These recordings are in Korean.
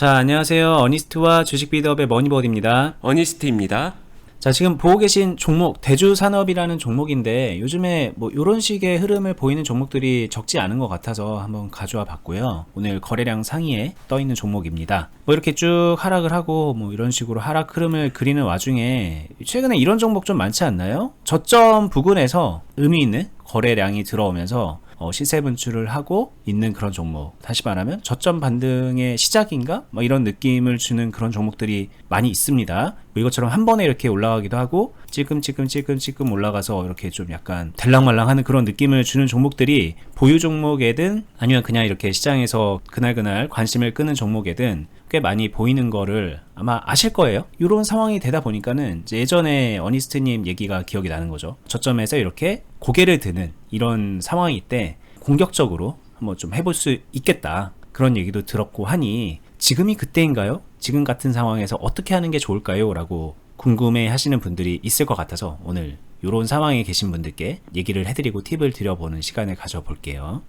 자, 안녕하세요. 어니스트와 주식 비드업의 머니버드입니다. 어니스트입니다. 자, 지금 보고 계신 종목 대주산업이라는 종목인데 요즘에 뭐 이런 식의 흐름을 보이는 종목들이 적지 않은 것 같아서 한번 가져와 봤고요. 오늘 거래량 상위에 떠 있는 종목입니다. 뭐 이렇게 쭉 하락을 하고 뭐 이런 식으로 하락 흐름을 그리는 와중에 최근에 이런 종목 좀 많지 않나요? 저점 부근에서 의미 있는 거래량이 들어오면서 어, 시세 분출을 하고 있는 그런 종목. 다시 말하면 저점 반등의 시작인가? 뭐 이런 느낌을 주는 그런 종목들이 많이 있습니다. 뭐 이것처럼 한 번에 이렇게 올라가기도 하고 찔끔찔끔찔끔찔끔 올라가서 이렇게 좀 약간 들랑말랑하는 그런 느낌을 주는 종목들이 보유 종목에든 아니면 그냥 이렇게 시장에서 그날그날 관심을 끄는 종목에든 꽤 많이 보이는 거를 아마 아실 거예요. 이런 상황이 되다 보니까는 예전에 어니스트님 얘기가 기억이 나는 거죠. 저점에서 이렇게 고개를 드는 이런 상황일 때 공격적으로 한번 좀 해볼 수 있겠다. 그런 얘기도 들었고 하니 지금이 그때인가요? 지금 같은 상황에서 어떻게 하는 게 좋을까요? 라고 궁금해 하시는 분들이 있을 것 같아서 오늘 이런 상황에 계신 분들께 얘기를 해드리고 팁을 드려보는 시간을 가져볼게요.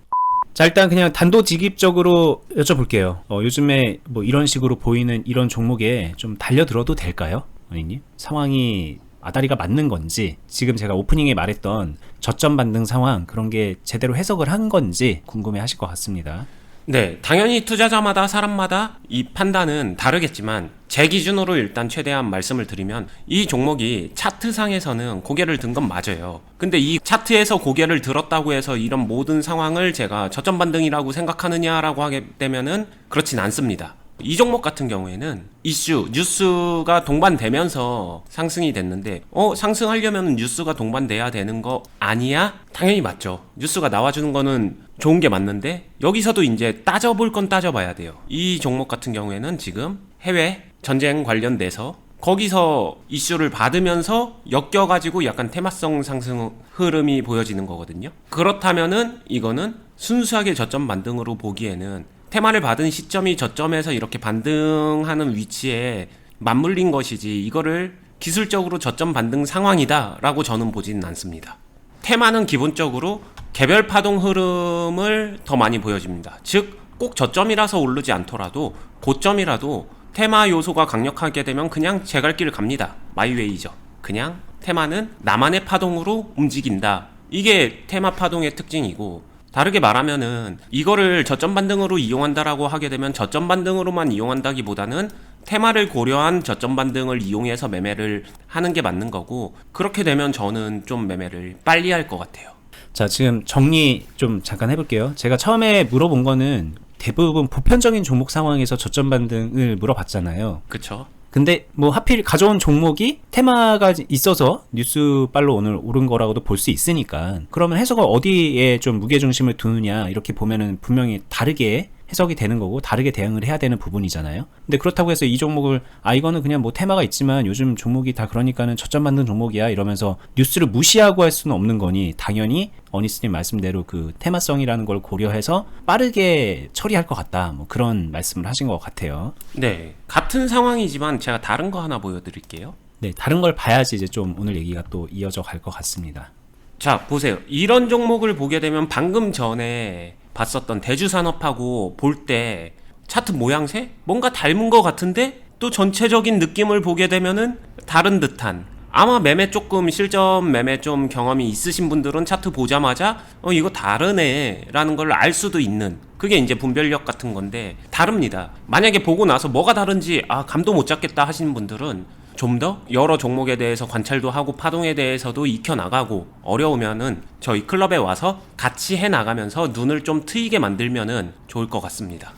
자 일단 그냥 단도직입적으로 여쭤볼게요. 어, 요즘에 뭐 이런 식으로 보이는 이런 종목에 좀 달려들어도 될까요, 어니님? 상황이 아다리가 맞는 건지 지금 제가 오프닝에 말했던 저점 반등 상황 그런 게 제대로 해석을 한 건지 궁금해 하실 것 같습니다. 네, 당연히 투자자마다 사람마다 이 판단은 다르겠지만 제 기준으로 일단 최대한 말씀을 드리면 이 종목이 차트상에서는 고개를 든 건 맞아요. 근데 이 차트에서 고개를 들었다고 해서 이런 모든 상황을 제가 저점 반등이라고 생각하느냐라고 하게 되면은 그렇진 않습니다. 이 종목 같은 경우에는 이슈, 뉴스가 동반되면서 상승이 됐는데, 어, 상승하려면 뉴스가 동반돼야 되는 거 아니야? 당연히 맞죠. 뉴스가 나와주는 거는 좋은 게 맞는데, 여기서도 이제 따져볼 건 따져봐야 돼요. 이 종목 같은 경우에는 지금 해외 전쟁 관련돼서 거기서 이슈를 받으면서 엮여가지고 약간 테마성 상승 흐름이 보여지는 거거든요. 그렇다면은 이거는 순수하게 저점 반등으로 보기에는 테마를 받은 시점이 저점에서 이렇게 반등하는 위치에 맞물린 것이지 이거를 기술적으로 저점 반등 상황이다라고 저는 보지는 않습니다. 테마는 기본적으로 개별 파동 흐름을 더 많이 보여줍니다. 즉, 꼭 저점이라서 오르지 않더라도 고점이라도 테마 요소가 강력하게 되면 그냥 제 갈 길을 갑니다. 마이웨이죠. 그냥 테마는 나만의 파동으로 움직인다. 이게 테마 파동의 특징이고 다르게 말하면은 이거를 저점 반등으로 이용한다라고 하게 되면 저점 반등으로만 이용한다기보다는 테마를 고려한 저점 반등을 이용해서 매매를 하는 게 맞는 거고 그렇게 되면 저는 좀 매매를 빨리 할 것 같아요. 자, 지금 정리 좀 잠깐 해볼게요. 제가 처음에 물어본 거는 대부분 보편적인 종목 상황에서 저점 반등을 물어봤잖아요. 그쵸? 근데 뭐 하필 가져온 종목이 테마가 있어서 뉴스빨로 오늘 오른 거라고도 볼 수 있으니까 그러면 해석을 어디에 좀 무게중심을 두느냐 이렇게 보면은 분명히 다르게 해석이 되는 거고 다르게 대응을 해야 되는 부분이잖아요. 근데 그렇다고 해서 이 종목을 아 이거는 그냥 뭐 테마가 있지만 요즘 종목이 다 그러니까는 저점 받는 종목이야 이러면서 뉴스를 무시하고 할 수는 없는 거니 당연히 어니스님 말씀대로 그 테마성이라는 걸 고려해서 빠르게 처리할 것 같다. 뭐 그런 말씀을 하신 것 같아요. 네. 같은 상황이지만 제가 다른 거 하나 보여드릴게요. 네, 다른 걸 봐야지 이제 좀 오늘 얘기가 또 이어져 갈 것 같습니다. 자, 보세요. 이런 종목을 보게 되면 방금 전에 봤었던 대주산업하고 볼 때 차트 모양새? 뭔가 닮은 것 같은데 또 전체적인 느낌을 보게 되면은 다른 듯한 아마 매매 조금 실전 매매 좀 경험이 있으신 분들은 차트 보자마자 어 이거 다르네 라는 걸 알 수도 있는 그게 이제 분별력 같은 건데 다릅니다 만약에 보고 나서 뭐가 다른지 아 감도 못 잡겠다 하시는 분들은 좀 더 여러 종목에 대해서 관찰도 하고 파동에 대해서도 익혀 나가고 어려우면은 저희 클럽에 와서 같이 해 나가면서 눈을 좀 트이게 만들면은 좋을 것 같습니다.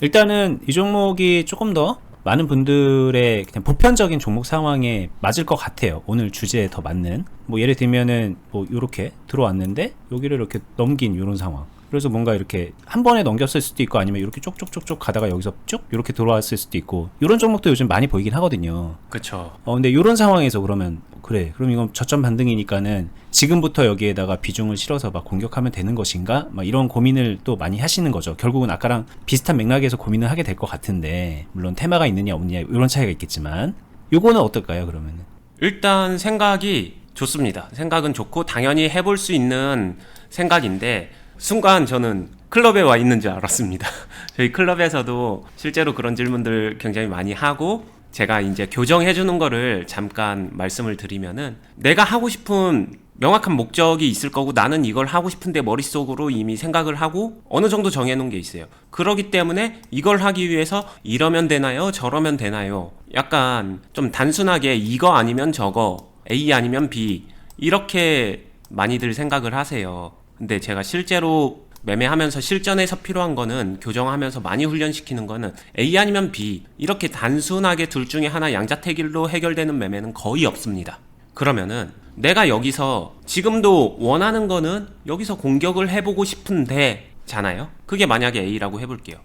일단은 이 종목이 조금 더 많은 분들의 그냥 보편적인 종목 상황에 맞을 것 같아요. 오늘 주제에 더 맞는. 뭐 예를 들면은 뭐 요렇게 들어왔는데 여기를 이렇게 넘긴 이런 상황. 그래서 뭔가 이렇게 한 번에 넘겼을 수도 있고 아니면 이렇게 쪽쪽쪽쪽 가다가 여기서 쭉 이렇게 들어왔을 수도 있고 이런 종목도 요즘 많이 보이긴 하거든요. 그쵸. 어 근데 이런 상황에서 그러면 그래 그럼 이건 저점 반등이니까는 지금부터 여기에다가 비중을 실어서 막 공격하면 되는 것인가 막 이런 고민을 또 많이 하시는 거죠 결국은 아까랑 비슷한 맥락에서 고민을 하게 될 것 같은데 물론 테마가 있느냐 없느냐 이런 차이가 있겠지만 요거는 어떨까요 그러면은 일단 생각이 좋습니다. 생각은 좋고 당연히 해볼 수 있는 생각인데 순간 저는 클럽에 와 있는 줄 알았습니다. 저희 클럽에서도 실제로 그런 질문들 굉장히 많이 하고 제가 이제 교정해 주는 거를 잠깐 말씀을 드리면은 내가 하고 싶은 명확한 목적이 있을 거고 나는 이걸 하고 싶은데 머릿속으로 이미 생각을 하고 어느 정도 정해 놓은 게 있어요. 그러기 때문에 이걸 하기 위해서 이러면 되나요? 저러면 되나요? 약간 좀 단순하게 이거 아니면 저거, A 아니면 B 이렇게 많이들 생각을 하세요. 근데 제가 실제로 매매하면서 실전에서 필요한 거는 교정하면서 많이 훈련시키는 거는 A 아니면 B 이렇게 단순하게 둘 중에 하나 양자택일로 해결되는 매매는 거의 없습니다. 그러면은 내가 여기서 지금도 원하는 거는 여기서 공격을 해보고 싶은데 잖아요. 그게 만약에 A라고 해볼게요.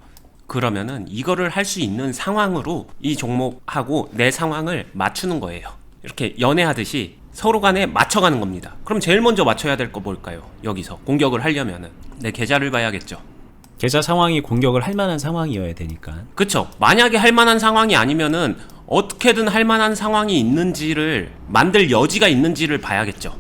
그러면은 이거를 할 수 있는 상황으로 이 종목하고 내 상황을 맞추는 거예요. 이렇게 연애하듯이 서로 간에 맞춰가는 겁니다. 그럼 제일 먼저 맞춰야 될 거 뭘까요? 여기서 공격을 하려면은 내 계좌를 봐야겠죠. 계좌 상황이 공격을 할 만한 상황이어야 되니까. 그쵸. 만약에 할 만한 상황이 아니면은 어떻게든 할 만한 상황이 있는지를 만들 여지가 있는지를 봐야겠죠.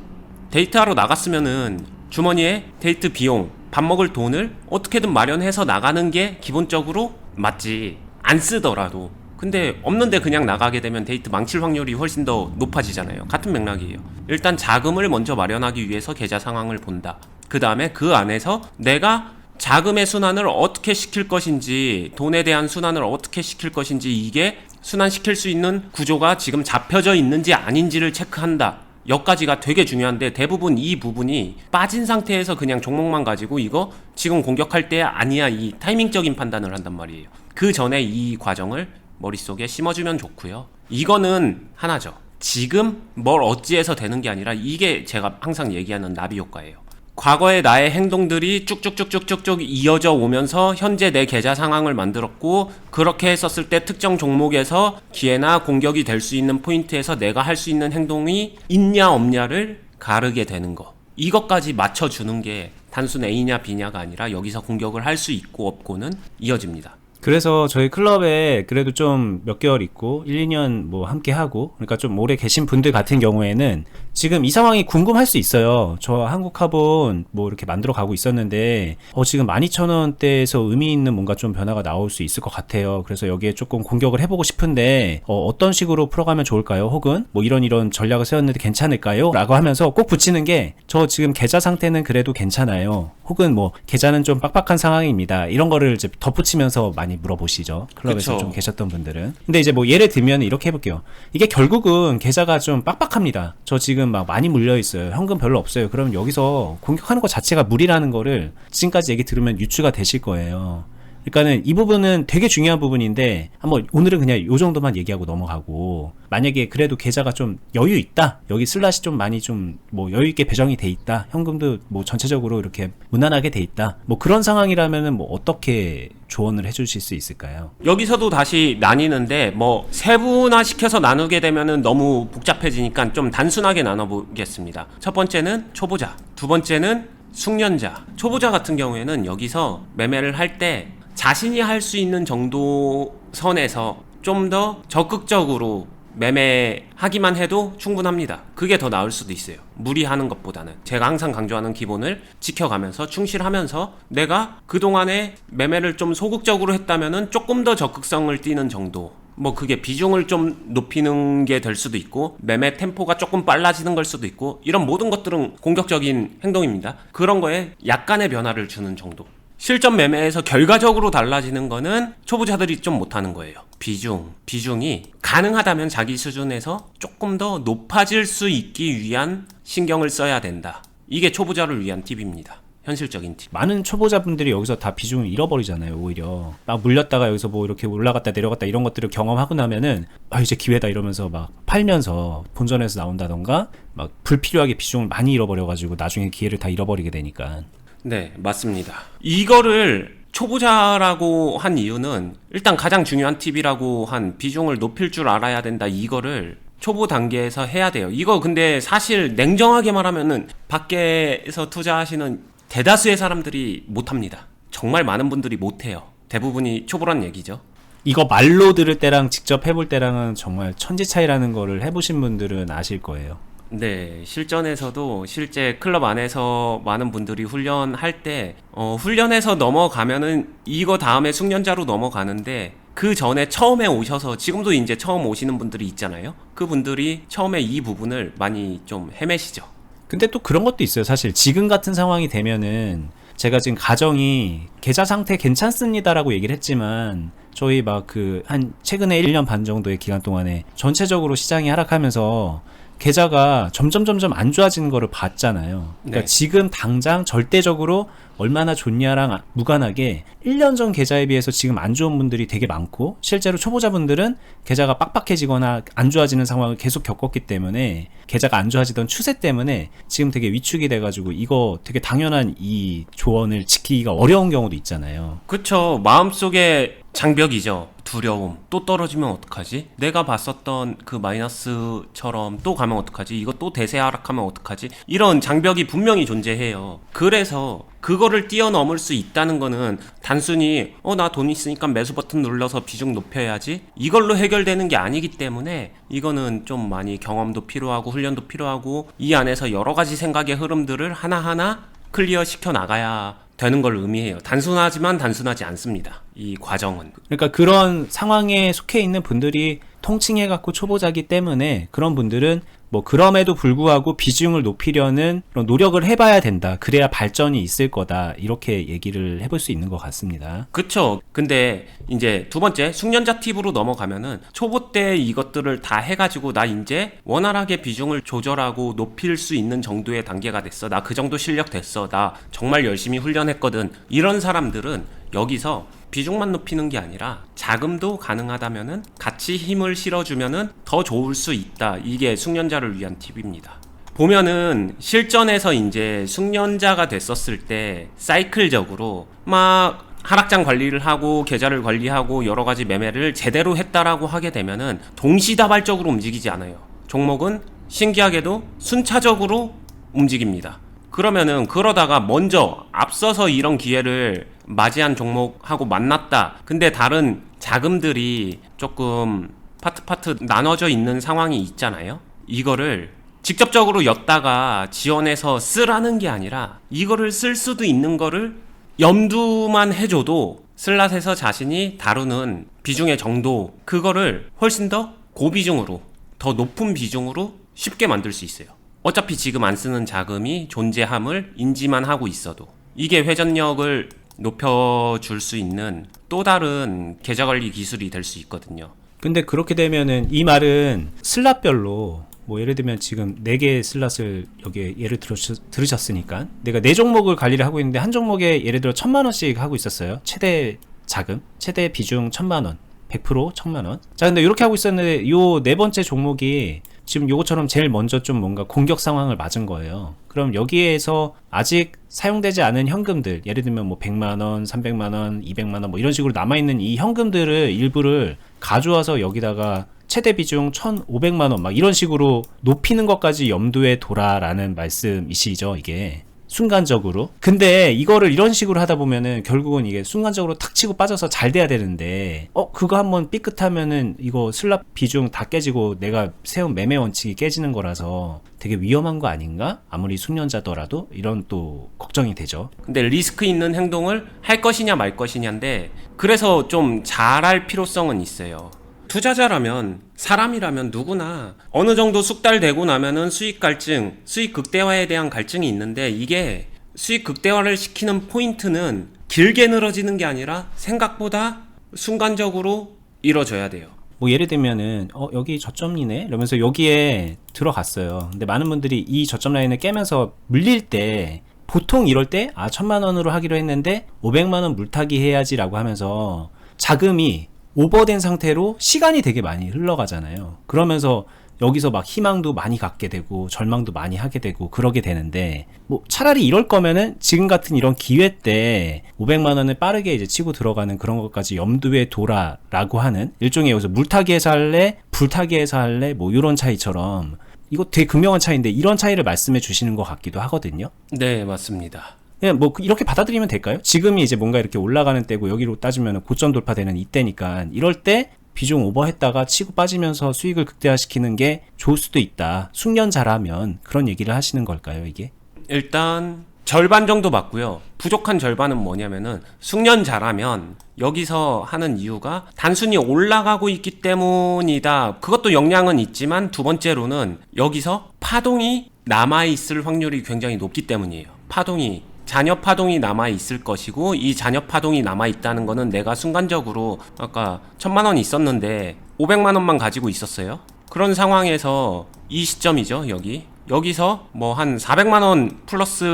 데이트하러 나갔으면은 주머니에 데이트 비용, 밥 먹을 돈을 어떻게든 마련해서 나가는 게 기본적으로 맞지. 안 쓰더라도. 근데 없는데 그냥 나가게 되면 데이트 망칠 확률이 훨씬 더 높아지잖아요. 같은 맥락이에요. 일단 자금을 먼저 마련하기 위해서 계좌 상황을 본다. 그 다음에 그 안에서 내가 자금의 순환을 어떻게 시킬 것인지, 돈에 대한 순환을 어떻게 시킬 것인지, 이게 순환시킬 수 있는 구조가 지금 잡혀져 있는지 아닌지를 체크한다. 여기까지가 되게 중요한데 대부분 이 부분이 빠진 상태에서 그냥 종목만 가지고 이거 지금 공격할 때 아니야 이 타이밍적인 판단을 한단 말이에요. 그 전에 이 과정을 머릿속에 심어주면 좋고요. 이거는 하나죠. 지금 뭘 어찌해서 되는 게 아니라 이게 제가 항상 얘기하는 나비 효과예요. 과거의 나의 행동들이 쭉쭉쭉쭉쭉쭉 이어져 오면서 현재 내 계좌 상황을 만들었고 그렇게 했었을 때 특정 종목에서 기회나 공격이 될 수 있는 포인트에서 내가 할 수 있는 행동이 있냐 없냐를 가르게 되는 거. 이것까지 맞춰주는 게 단순 A냐 B냐가 아니라 여기서 공격을 할 수 있고 없고는 이어집니다. 그래서 저희 클럽에 그래도 좀 몇 개월 있고 1, 2년 뭐 함께 하고 그러니까 좀 오래 계신 분들 같은 경우에는 지금 이 상황이 궁금할 수 있어요. 저 한국 카본 뭐 이렇게 만들어 가고 있었는데 어 지금 12,000원대에서 의미 있는 뭔가 좀 변화가 나올 수 있을 것 같아요. 그래서 여기에 조금 공격을 해 보고 싶은데 어 어떤 식으로 풀어가면 좋을까요? 혹은 뭐 이런 이런 전략을 세웠는데 괜찮을까요? 라고 하면서 꼭 붙이는 게 저 지금 계좌 상태는 그래도 괜찮아요. 혹은 뭐 계좌는 좀 빡빡한 상황입니다. 이런 거를 이제 덧붙이면서 많이 물어보시죠. 클럽에서 그쵸. 좀 계셨던 분들은. 근데 이제 뭐 예를 들면 이렇게 해볼게요. 이게 결국은 계좌가 좀 빡빡합니다. 저 지금 막 많이 물려 있어요. 현금 별로 없어요. 그러면 여기서 공격하는 것 자체가 무리라는 거를 지금까지 얘기 들으면 유추가 되실 거예요. 그러니까는 이 부분은 되게 중요한 부분인데 한번 오늘은 그냥 요 정도만 얘기하고 넘어가고 만약에 그래도 계좌가 좀 여유 있다 여기 슬롯이 좀 많이 좀 뭐 여유 있게 배정이 돼 있다 현금도 뭐 전체적으로 이렇게 무난하게 돼 있다 뭐 그런 상황이라면은 뭐 어떻게 조언을 해주실 수 있을까요? 여기서도 다시 나뉘는데 뭐 세분화 시켜서 나누게 되면은 너무 복잡해지니까 좀 단순하게 나눠보겠습니다. 첫 번째는 초보자, 두 번째는 숙련자. 초보자 같은 경우에는 여기서 매매를 할 때 자신이 할 수 있는 정도 선에서 좀 더 적극적으로 매매하기만 해도 충분합니다. 그게 더 나을 수도 있어요. 무리하는 것보다는. 제가 항상 강조하는 기본을 지켜가면서 충실하면서 내가 그동안에 매매를 좀 소극적으로 했다면은 조금 더 적극성을 띠는 정도. 뭐 그게 비중을 좀 높이는 게 될 수도 있고 매매 템포가 조금 빨라지는 걸 수도 있고 이런 모든 것들은 공격적인 행동입니다. 그런 거에 약간의 변화를 주는 정도. 실전 매매에서 결과적으로 달라지는 거는 초보자들이 좀 못하는 거예요. 비중, 비중이 가능하다면 자기 수준에서 조금 더 높아질 수 있기 위한 신경을 써야 된다. 이게 초보자를 위한 팁입니다. 현실적인 팁. 많은 초보자분들이 여기서 다 비중을 잃어버리잖아요, 오히려. 막 물렸다가 여기서 뭐 이렇게 올라갔다 내려갔다 이런 것들을 경험하고 나면은, 아, 이제 기회다 이러면서 막 팔면서 본전에서 나온다던가, 막 불필요하게 비중을 많이 잃어버려가지고 나중에 기회를 다 잃어버리게 되니까. 네, 맞습니다. 이거를 초보자라고 한 이유는 일단 가장 중요한 팁이라고 한 비중을 높일 줄 알아야 된다. 이거를 초보 단계에서 해야 돼요. 이거 근데 사실 냉정하게 말하면은 밖에서 투자하시는 대다수의 사람들이 못 합니다. 정말 많은 분들이 못 해요. 대부분이 초보란 얘기죠. 이거 말로 들을 때랑 직접 해볼 때랑은 정말 천지 차이라는 거를 해보신 분들은 아실 거예요. 네, 실전에서도 실제 클럽 안에서 많은 분들이 훈련할 때, 어, 훈련에서 넘어가면은 이거 다음에 숙련자로 넘어가는데, 그 전에 처음에 오셔서, 지금도 이제 처음 오시는 분들이 있잖아요? 그 분들이 처음에 이 부분을 많이 좀 헤매시죠. 근데 또 그런 것도 있어요. 사실 지금 같은 상황이 되면은 제가 지금 가정이 계좌 상태 괜찮습니다라고 얘기를 했지만 저희 막 그 한 최근에 1년 반 정도의 기간 동안에 전체적으로 시장이 하락하면서 계좌가 점점 점점 안 좋아지는 거를 봤잖아요. 그러니까 네. 지금 당장 절대적으로 얼마나 좋냐랑 무관하게 1년 전 계좌에 비해서 지금 안 좋은 분들이 되게 많고 실제로 초보자분들은 계좌가 빡빡해지거나 안 좋아지는 상황을 계속 겪었기 때문에 계좌가 안 좋아지던 추세 때문에 지금 되게 위축이 돼가지고 이거 되게 당연한 이 조언을 지키기가 어려운 경우도 있잖아요. 그쵸. 마음속에 장벽이죠. 두려움. 또 떨어지면 어떡하지? 내가 봤었던 그 마이너스처럼 또 가면 어떡하지? 이거 또 대세 하락하면 어떡하지? 이런 장벽이 분명히 존재해요. 그래서 그거를 뛰어넘을 수 있다는 거는 단순히 어 나 돈 있으니까 매수 버튼 눌러서 비중 높여야지 이걸로 해결되는 게 아니기 때문에 이거는 좀 많이 경험도 필요하고 훈련도 필요하고 이 안에서 여러 가지 생각의 흐름들을 하나하나 클리어 시켜 나가야 되는 걸 의미해요. 단순하지만 단순하지 않습니다. 이 과정은. 그러니까 그런 상황에 속해 있는 분들이 통칭해 갖고 초보자기 때문에 그런 분들은 뭐 그럼에도 불구하고 비중을 높이려는 그런 노력을 해봐야 된다. 그래야 발전이 있을 거다. 이렇게 얘기를 해볼 수 있는 것 같습니다. 그쵸. 근데 이제 두 번째 숙련자 팁으로 넘어가면은 초보 때 이것들을 다 해가지고 나 이제 원활하게 비중을 조절하고 높일 수 있는 정도의 단계가 됐어. 나 그 정도 실력 됐어. 나 정말 열심히 훈련했거든. 이런 사람들은 여기서 비중만 높이는 게 아니라 자금도 가능하다면은 같이 힘을 실어주면은 더 좋을 수 있다. 이게 숙련자를 위한 팁입니다. 보면은 실전에서 이제 숙련자가 됐었을 때 사이클적으로 막 하락장 관리를 하고 계좌를 관리하고 여러 가지 매매를 제대로 했다라고 하게 되면은 동시다발적으로 움직이지 않아요. 종목은 신기하게도 순차적으로 움직입니다. 그러면은 그러다가 먼저 앞서서 이런 기회를 맞이한 종목하고 만났다. 근데 다른 자금들이 조금 파트 파트 나눠져 있는 상황이 있잖아요. 이거를 직접적으로 였다가 지원해서 쓰라는 게 아니라 이거를 쓸 수도 있는 거를 염두만 해줘도 슬랏에서 자신이 다루는 비중의 정도 그거를 훨씬 더 고비중으로 더 높은 비중으로 쉽게 만들 수 있어요. 어차피 지금 안 쓰는 자금이 존재함을 인지만 하고 있어도 이게 회전력을 높여줄 수 있는 또 다른 계좌 관리 기술이 될 수 있거든요. 근데 그렇게 되면은 이 말은 슬랍별로 뭐 예를 들면 지금 4개의 슬롯을 여기에 예를 들으셨, 들으셨 으니까 내가 네 종목을 관리를 하고 있는데 한 종목에 예를 들어 천만 원씩 하고 있었어요. 최대 자금, 최대 비중 천만 원, 100% 천만 원. 자, 근데 이렇게 하고 있었는데 요 네 번째 종목이 지금 요거처럼 제일 먼저 좀 뭔가 공격 상황을 맞은 거예요. 그럼 여기에서 아직 사용되지 않은 현금들, 예를 들면 뭐 100만 원, 300만 원, 200만 원 뭐 이런 식으로 남아 있는 이 현금들을 일부를 가져와서 여기다가 최대 비중 1,500만 원 막 이런 식으로 높이는 것까지 염두에 둬라라는 말씀이시죠, 이게. 순간적으로. 근데 이거를 이런 식으로 하다 보면은 결국은 이게 순간적으로 탁 치고 빠져서 잘 돼야 되는데 어 그거 한번 삐끗하면은 이거 슬랍 비중 다 깨지고 내가 세운 매매 원칙이 깨지는 거라서 되게 위험한 거 아닌가? 아무리 숙련자더라도 이런 또 걱정이 되죠. 근데 리스크 있는 행동을 할 것이냐 말 것이냐인데 그래서 좀 잘할 필요성은 있어요. 투자자라면 사람이라면 누구나 어느 정도 숙달되고 나면은 수익 갈증, 수익 극대화에 대한 갈증이 있는데 이게 수익 극대화를 시키는 포인트는 길게 늘어지는 게 아니라 생각보다 순간적으로 이뤄져야 돼요. 뭐 예를 들면은 어 여기 저점이네 이러면서 여기에 들어갔어요. 근데 많은 분들이 이 저점 라인을 깨면서 물릴 때 보통 이럴 때 아 천만 원으로 하기로 했는데 500만 원 물타기 해야지라고 하면서 자금이 오버된 상태로 시간이 되게 많이 흘러가잖아요. 그러면서 여기서 막 희망도 많이 갖게 되고 절망도 많이 하게 되고 그러게 되는데 뭐 차라리 이럴 거면은 지금 같은 이런 기회 때 500만 원을 빠르게 이제 치고 들어가는 그런 것까지 염두에 둬라라고 하는 일종의 여기서 물타기에서 할래 불타기에서 할래 뭐 이런 차이처럼 이거 되게 극명한 차이인데 이런 차이를 말씀해 주시는 것 같기도 하거든요. 네, 맞습니다. 그냥 뭐 이렇게 받아들이면 될까요? 지금이 이제 뭔가 이렇게 올라가는 때고 여기로 따지면 고점 돌파되는 이때니까 이럴 때 비중 오버했다가 치고 빠지면서 수익을 극대화시키는 게 좋을 수도 있다. 숙련자라면 그런 얘기를 하시는 걸까요, 이게? 일단 절반 정도 맞고요. 부족한 절반은 뭐냐면은 숙련자라면 여기서 하는 이유가 단순히 올라가고 있기 때문이다. 그것도 영향은 있지만 두 번째로는 여기서 파동이 남아 있을 확률이 굉장히 높기 때문이에요. 파동이 잔여 파동이 남아 있을 것이고 이 잔여 파동이 남아 있다는 거는 내가 순간적으로 아까 천만 원 있었는데 500만 원만 가지고 있었어요. 그런 상황에서 이 시점이죠, 여기. 여기서 뭐 한 400만 원 플러스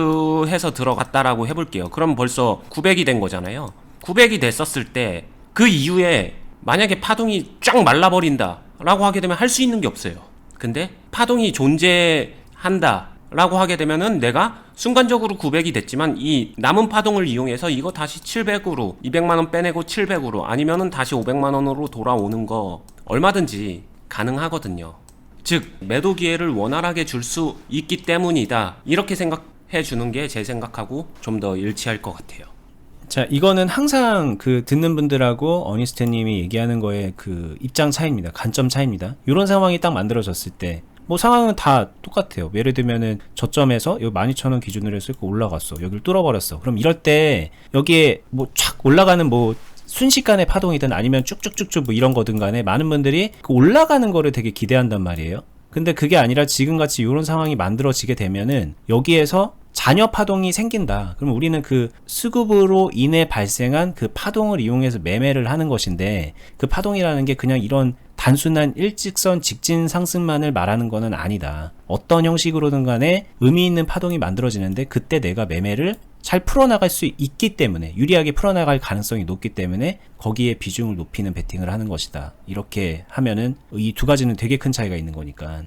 해서 들어갔다라고 해 볼게요. 그럼 벌써 900이 된 거잖아요. 900이 됐었을 때 그 이후에 만약에 파동이 쫙 말라버린다 라고 하게 되면 할 수 있는 게 없어요. 근데 파동이 존재한다 라고 하게 되면은 내가 순간적으로 900이 됐지만 이 남은 파동을 이용해서 이거 다시 700으로 200만 원 빼내고 700으로 아니면은 다시 500만 원으로 돌아오는 거 얼마든지 가능하거든요. 즉 매도 기회를 원활하게 줄 수 있기 때문이다. 이렇게 생각해 주는 게 제 생각하고 좀 더 일치할 것 같아요. 자, 이거는 항상 그 듣는 분들하고 어니스트님이 얘기하는 거에 그 입장 차이입니다. 관점 차이입니다. 이런 상황이 딱 만들어졌을 때, 뭐 상황은 다 똑같아요. 예를 들면은 저점에서 여기 12,000원 기준으로 해서 올라갔어. 여기를 뚫어버렸어. 그럼 이럴 때 여기에 뭐 촥 올라가는 뭐 순식간의 파동이든 아니면 쭉쭉쭉쭉 뭐 이런 거든 간에 많은 분들이 그 올라가는 거를 되게 기대한단 말이에요. 근데 그게 아니라 지금같이 이런 상황이 만들어지게 되면은 여기에서 잔여 파동이 생긴다. 그럼 우리는 그 수급으로 인해 발생한 그 파동을 이용해서 매매를 하는 것인데 그 파동이라는 게 그냥 이런 단순한 일직선 직진 상승만을 말하는 거는 아니다. 어떤 형식으로든 간에 의미 있는 파동이 만들어지는데 그때 내가 매매를 잘 풀어나갈 수 있기 때문에 유리하게 풀어나갈 가능성이 높기 때문에 거기에 비중을 높이는 베팅을 하는 것이다. 이렇게 하면은 이 두 가지는 되게 큰 차이가 있는 거니까.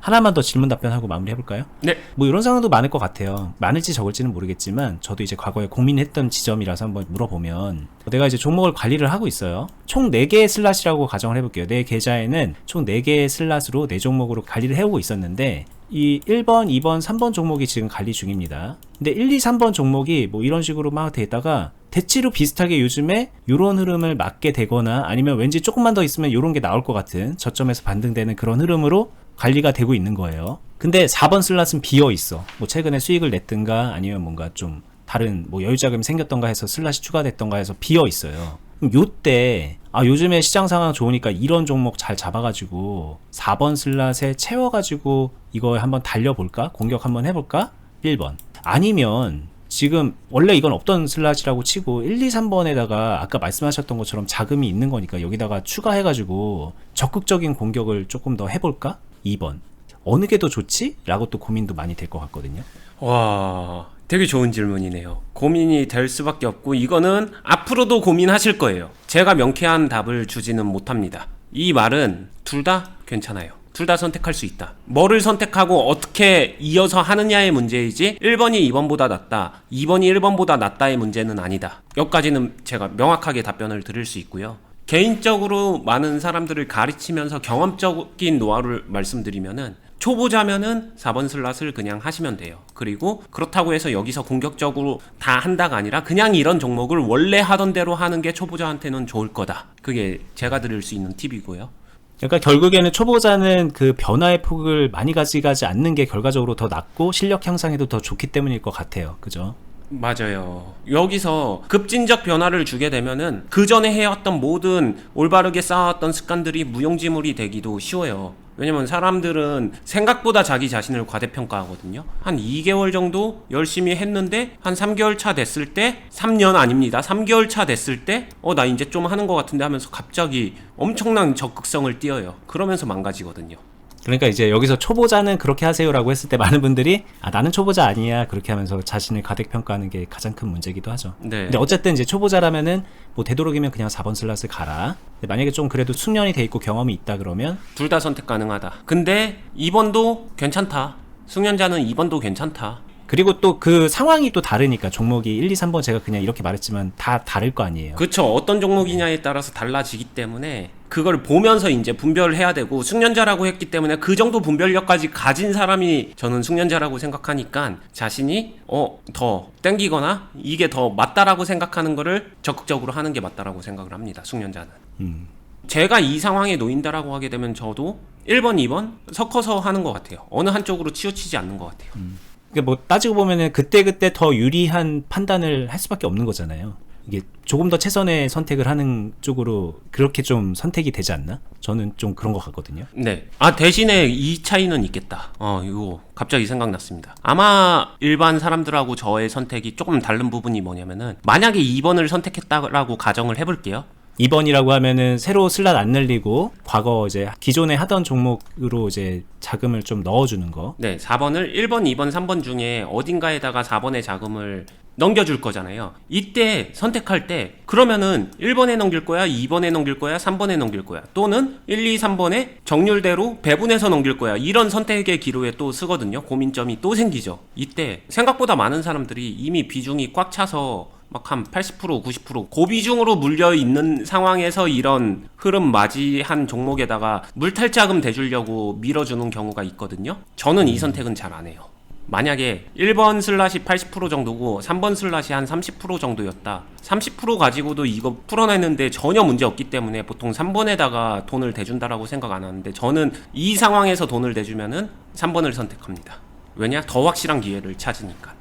하나만 더 질문 답변하고 마무리 해볼까요? 네. 뭐 이런 상황도 많을 것 같아요. 많을지 적을지는 모르겠지만 저도 이제 과거에 고민했던 지점이라서 한번 물어보면 내가 이제 종목을 관리를 하고 있어요. 총 4개의 슬롯이라고 가정을 해볼게요. 내 계좌에는 총 4개의 슬롯으로 4종목으로 관리를 해오고 있었는데 이 1번, 2번, 3번 종목이 지금 관리 중입니다. 근데 1, 2, 3번 종목이 뭐 이런 식으로 막돼 있다가 대치로 비슷하게 요즘에 요런 흐름을 맞게 되거나 아니면 왠지 조금만 더 있으면 요런 게 나올 것 같은 저점에서 반등되는 그런 흐름으로 관리가 되고 있는 거예요. 근데 4번 슬롯은 비어 있어. 뭐 최근에 수익을 냈든가 아니면 뭔가 좀 다른 뭐 여유 자금이 생겼던가 해서 슬롯이 추가됐던가 해서 비어 있어요. 요때 아 요즘에 시장 상황 좋으니까 이런 종목 잘 잡아가지고 4번 슬롯에 채워가지고 이거 한번 달려볼까? 공격 한번 해볼까? 1번. 아니면 지금 원래 이건 없던 슬롯이라고 치고 1, 2, 3번에다가 아까 말씀하셨던 것처럼 자금이 있는 거니까 여기다가 추가해가지고 적극적인 공격을 조금 더 해볼까? 2번. 어느 게 더 좋지? 라고 또 고민도 많이 될 것 같거든요. 와, 되게 좋은 질문이네요. 고민이 될 수밖에 없고 이거는 앞으로도 고민하실 거예요. 제가 명쾌한 답을 주지는 못합니다. 이 말은 둘 다 괜찮아요. 둘 다 선택할 수 있다. 뭐를 선택하고 어떻게 이어서 하느냐의 문제이지 1번이 2번보다 낫다. 2번이 1번보다 낫다의 문제는 아니다. 여기까지는 제가 명확하게 답변을 드릴 수 있고요. 개인적으로 많은 사람들을 가르치면서 경험적인 노하우를 말씀드리면은 초보자면은 4번 슬롯을 그냥 하시면 돼요. 그리고 그렇다고 해서 여기서 공격적으로 다 한다가 아니라 그냥 이런 종목을 원래 하던 대로 하는 게 초보자한테는 좋을 거다. 그게 제가 드릴 수 있는 팁이고요. 그러니까 결국에는 초보자는 그 변화의 폭을 많이 가져가지 않는 게 결과적으로 더 낫고 실력 향상에도 더 좋기 때문일 것 같아요. 그죠? 맞아요. 여기서 급진적 변화를 주게 되면은 그 전에 해왔던 모든 올바르게 쌓아왔던 습관들이 무용지물이 되기도 쉬워요. 왜냐면 사람들은 생각보다 자기 자신을 과대평가하거든요. 한 2개월 정도 열심히 했는데 한 3개월 차 됐을 때 3년 아닙니다. 3개월 차 됐을 때 어 나 이제 좀 하는 것 같은데 하면서 갑자기 엄청난 적극성을 띄어요. 그러면서 망가지거든요. 그러니까 이제 여기서 초보자는 그렇게 하세요라고 했을 때 많은 분들이 아 나는 초보자 아니야 그렇게 하면서 자신을 가득평가하는 게 가장 큰 문제기도 하죠. 네. 근데 어쨌든 이제 초보자라면은 뭐 되도록이면 그냥 4번 슬롯을 가라. 근데 만약에 좀 그래도 숙련이 돼 있고 경험이 있다 그러면 둘 다 선택 가능하다. 근데 2번도 괜찮다. 숙련자는 2번도 괜찮다. 그리고 또 그 상황이 또 다르니까 종목이 1, 2, 3번 제가 그냥 이렇게 말했지만 다 다를 거 아니에요. 그쵸. 어떤 종목이냐에 따라서 달라지기 때문에 그걸 보면서 이제 분별을 해야 되고 숙련자라고 했기 때문에 그 정도 분별력까지 가진 사람이 저는 숙련자라고 생각하니까 자신이 어 더 땡기거나 이게 더 맞다라고 생각하는 거를 적극적으로 하는 게 맞다라고 생각을 합니다. 숙련자는. 제가 이 상황에 놓인다라고 하게 되면 저도 1번, 2번 섞어서 하는 것 같아요. 어느 한쪽으로 치우치지 않는 것 같아요. 그러니까 뭐 따지고 보면은 그때 그때 더 유리한 판단을 할 수밖에 없는 거잖아요. 이게 조금 더 최선의 선택을 하는 쪽으로 그렇게 좀 선택이 되지 않나? 저는 좀 그런 것 같거든요. 네. 아, 대신에 이 차이는 있겠다. 어, 이거 갑자기 생각났습니다. 아마 일반 사람들하고 저의 선택이 조금 다른 부분이 뭐냐면은 만약에 2번을 선택했다라고 가정을 해볼게요. 2번이라고 하면은 새로 슬롯 안 늘리고 과거 이제 기존에 하던 종목으로 이제 자금을 좀 넣어주는 거. 네, 4번을 1번, 2번, 3번 중에 어딘가에다가 4번의 자금을 넘겨줄 거잖아요. 이때 선택할 때 그러면은 1번에 넘길 거야, 2번에 넘길 거야, 3번에 넘길 거야. 또는 1, 2, 3번에 정률대로 배분해서 넘길 거야. 이런 선택의 기로에 또 쓰거든요. 고민점이 또 생기죠. 이때 생각보다 많은 사람들이 이미 비중이 꽉 차서 막 한 80% 90% 고비중으로 물려 있는 상황에서 이런 흐름 맞이한 종목에다가 물탈자금 대주려고 밀어주는 경우가 있거든요. 저는 이 선택은 잘 안 해요. 만약에 1번 슬롯이 80% 정도고 3번 슬롯이 한 30% 정도였다. 30% 가지고도 이거 풀어내는데 전혀 문제 없기 때문에 보통 3번에다가 돈을 대준다라고 생각 안 하는데 저는 이 상황에서 돈을 대주면은 3번을 선택합니다. 왜냐? 더 확실한 기회를 찾으니까.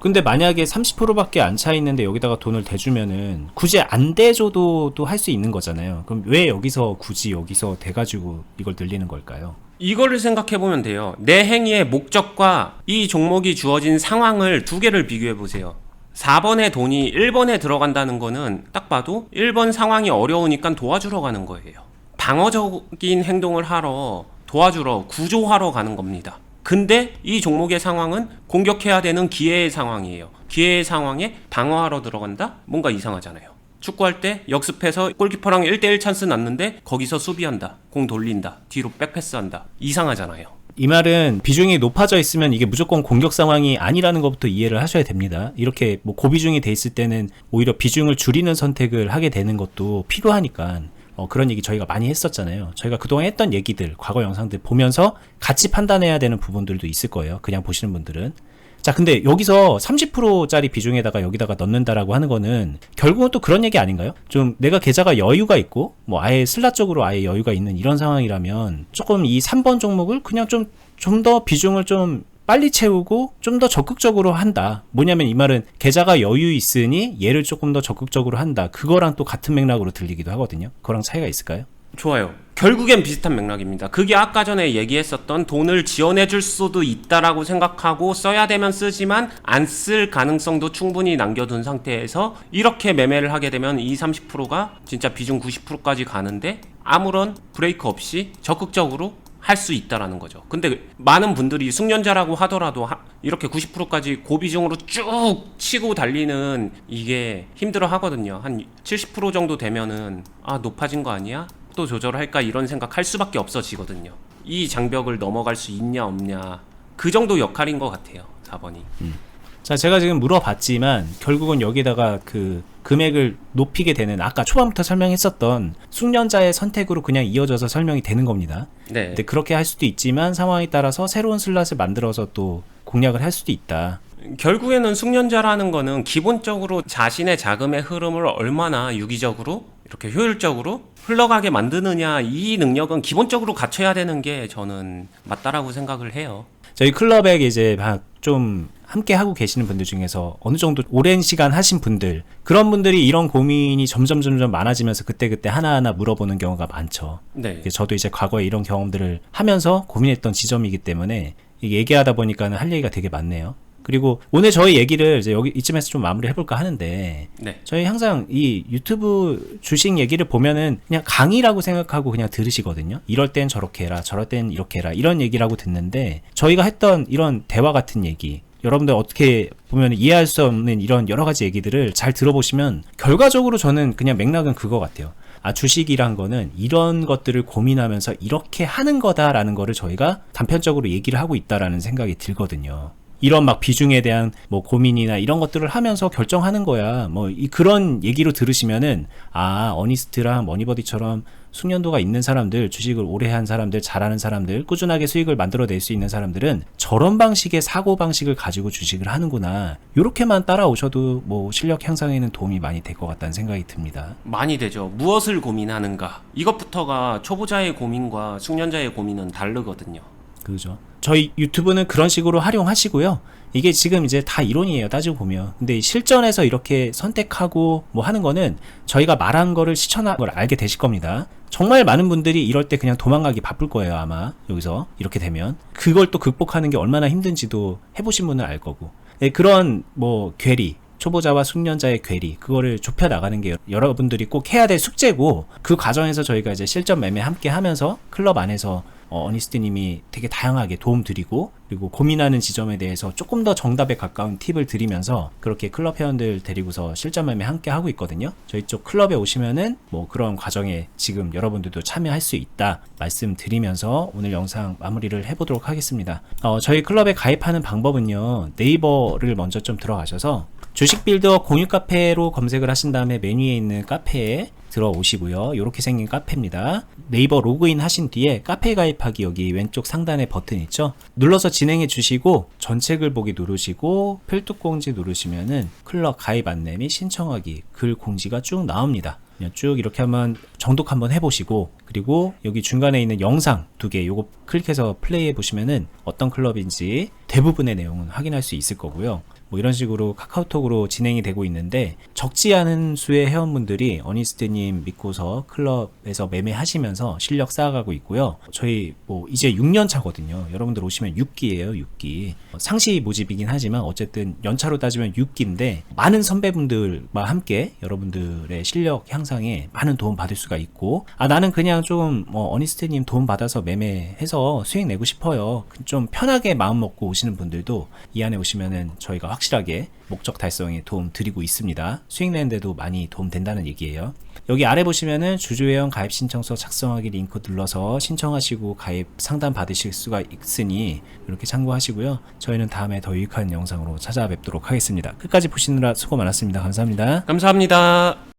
근데 만약에 30%밖에 안 차 있는데 여기다가 돈을 대주면은 굳이 안 대줘도 또 할 수 있는 거잖아요. 그럼 왜 여기서 굳이 여기서 대가지고 이걸 늘리는 걸까요? 이거를 생각해 보면 돼요. 내 행위의 목적과 이 종목이 주어진 상황을 두 개를 비교해 보세요. 4번의 돈이 1번에 들어간다는 거는 딱 봐도 1번 상황이 어려우니까 도와주러 가는 거예요. 방어적인 행동을 하러 도와주러 구조하러 가는 겁니다. 근데 이 종목의 상황은 공격해야 되는 기회의 상황이에요. 기회의 상황에 방어하러 들어간다? 뭔가 이상하잖아요. 축구할 때 역습해서 골키퍼랑 1대1 찬스 났는데 거기서 수비한다. 공 돌린다. 뒤로 백패스한다. 이상하잖아요. 이 말은 비중이 높아져 있으면 이게 무조건 공격 상황이 아니라는 것부터 이해를 하셔야 됩니다. 이렇게 뭐 고비중이 돼 있을 때는 오히려 비중을 줄이는 선택을 하게 되는 것도 필요하니까 어, 그런 얘기 저희가 많이 했었잖아요. 저희가 그동안 했던 얘기들, 과거 영상들 보면서 같이 판단해야 되는 부분들도 있을 거예요. 그냥 보시는 분들은. 자, 근데 여기서 30%짜리 비중에다가 여기다가 넣는다라고 하는 거는 결국은 또 그런 얘기 아닌가요? 좀 내가 계좌가 여유가 있고 뭐 아예 슬라 쪽으로 아예 여유가 있는 이런 상황이라면 조금 이 3번 종목을 그냥 좀 좀 더 비중을 좀 빨리 채우고 좀 더 적극적으로 한다. 뭐냐면 이 말은 계좌가 여유 있으니 얘를 조금 더 적극적으로 한다. 그거랑 또 같은 맥락으로 들리기도 하거든요. 그거랑 차이가 있을까요? 좋아요. 결국엔 비슷한 맥락입니다. 그게 아까 전에 얘기했었던 돈을 지원해 줄 수도 있다라고 생각하고 써야 되면 쓰지만 안 쓸 가능성도 충분히 남겨둔 상태에서 이렇게 매매를 하게 되면 이 30%가 진짜 비중 90%까지 가는데 아무런 브레이크 없이 적극적으로 할 수 있다라는 거죠. 근데 많은 분들이 숙련자라고 하더라도 하- 이렇게 90%까지 고비중으로 쭉 치고 달리는 이게 힘들어 하거든요. 한 70% 정도 되면은 아, 높아진 거 아니야? 또 조절할까 이런 생각 할 수밖에 없어지거든요. 이 장벽을 넘어갈 수 있냐 없냐 그 정도 역할인 것 같아요. 4번이. 자, 제가 지금 물어봤지만 결국은 여기다가 그 금액을 높이게 되는 아까 초반부터 설명했었던 숙련자의 선택으로 그냥 이어져서 설명이 되는 겁니다. 네. 근데 그렇게 할 수도 있지만 상황에 따라서 새로운 슬롯을 만들어서 또 공략을 할 수도 있다. 결국에는 숙련자라는 거는 기본적으로 자신의 자금의 흐름을 얼마나 유기적으로 이렇게 효율적으로 흘러가게 만드느냐 이 능력은 기본적으로 갖춰야 되는 게 저는 맞다라고 생각을 해요. 저희 클럽에 이제 막 좀 함께 하고 계시는 분들 중에서 어느 정도 오랜 시간 하신 분들 그런 분들이 이런 고민이 점점 점점 많아지면서 그때그때 하나하나 물어보는 경우가 많죠. 네. 저도 이제 과거에 이런 경험들을 하면서 고민했던 지점이기 때문에 얘기하다 보니까는 할 얘기가 되게 많네요. 그리고 오늘 저희 얘기를 이제 여기 이쯤에서 좀 마무리 해볼까 하는데 네. 저희 항상 이 유튜브 주식 얘기를 보면은 그냥 강의라고 생각하고 그냥 들으시거든요. 이럴 땐 저렇게 해라, 저럴 땐 이렇게 해라 이런 얘기라고 듣는데 저희가 했던 이런 대화 같은 얘기 여러분들 어떻게 보면 이해할 수 없는 이런 여러 가지 얘기들을 잘 들어보시면 결과적으로 저는 그냥 맥락은 그거 같아요. 아, 주식이란 거는 이런 것들을 고민하면서 이렇게 하는 거다라는 거를 저희가 단편적으로 얘기를 하고 있다라는 생각이 들거든요. 이런 막 비중에 대한 뭐 고민이나 이런 것들을 하면서 결정하는 거야. 뭐이 그런 얘기로 들으시면은 아 어니스트랑 머니버디처럼 숙련도가 있는 사람들, 주식을 오래 한 사람들, 잘하는 사람들, 꾸준하게 수익을 만들어낼 수 있는 사람들은 저런 방식의 사고 방식을 가지고 주식을 하는구나. 이렇게만 따라오셔도 뭐 실력 향상에는 도움이 많이 될 것 같다는 생각이 듭니다. 많이 되죠. 무엇을 고민하는가. 이것부터가 초보자의 고민과 숙련자의 고민은 다르거든요. 그죠. 저희 유튜브는 그런 식으로 활용하시고요. 이게 지금 이제 다 이론이에요. 따지고 보면. 근데 이 실전에서 이렇게 선택하고 뭐 하는 거는 저희가 말한 거를 실천한 걸 알게 되실 겁니다. 정말 많은 분들이 이럴 때 그냥 도망가기 바쁠 거예요. 아마 여기서 이렇게 되면 그걸 또 극복하는 게 얼마나 힘든지도 해보신 분은 알 거고. 네, 그런 뭐 괴리 초보자와 숙련자의 괴리 그거를 좁혀 나가는 게 여러분들이 꼭 해야 될 숙제고 그 과정에서 저희가 이제 실전 매매 함께 하면서 클럽 안에서 어, 어니스트님이 되게 다양하게 도움 드리고 그리고 고민하는 지점에 대해서 조금 더 정답에 가까운 팁을 드리면서 그렇게 클럽 회원들 데리고서 실전 매매 함께 하고 있거든요. 저희 쪽 클럽에 오시면은 뭐 그런 과정에 지금 여러분들도 참여할 수 있다 말씀드리면서 오늘 영상 마무리를 해보도록 하겠습니다. 어, 저희 클럽에 가입하는 방법은요 네이버를 먼저 좀 들어가셔서 주식 빌더 공유 카페로 검색을 하신 다음에 메뉴에 있는 카페에 들어오시고요. 이렇게 생긴 카페입니다. 네이버 로그인 하신 뒤에 카페 가입하기 여기 왼쪽 상단에 버튼 있죠? 눌러서 진행해 주시고 전책을 보기 누르시고 필독 공지 누르시면은 클럽 가입 안내 및 신청하기 글 공지가 쭉 나옵니다. 쭉 이렇게 한번 정독 한번 해보시고 그리고 여기 중간에 있는 영상 두 개 요거 클릭해서 플레이해 보시면은 어떤 클럽인지 대부분의 내용은 확인할 수 있을 거고요. 뭐 이런 식으로 카카오톡으로 진행이 되고 있는데 적지 않은 수의 회원분들이 어니스트님 믿고서 클럽에서 매매하시면서 실력 쌓아가고 있고요. 저희 뭐 이제 6년 차거든요. 여러분들 오시면 6기예요, 6기. 상시 모집이긴 하지만 어쨌든 연차로 따지면 6기인데 많은 선배분들과 함께 여러분들의 실력 향상에 많은 도움 받을 수가 있고 아 나는 그냥 좀 뭐 어니스트님 도움 받아서 매매해서 수익 내고 싶어요. 좀 편하게 마음 먹고 오시는 분들도 이 안에 오시면은 저희가 확실하게 목적 달성에 도움 드리고 있습니다. 수익 내는데도 많이 도움 된다는 얘기예요. 여기 아래 보시면은 주주회원 가입 신청서 작성하기 링크 눌러서 신청하시고 가입 상담 받으실 수가 있으니 이렇게 참고하시고요. 저희는 다음에 더 유익한 영상으로 찾아뵙도록 하겠습니다. 끝까지 보시느라 수고 많았습니다. 감사합니다. 감사합니다.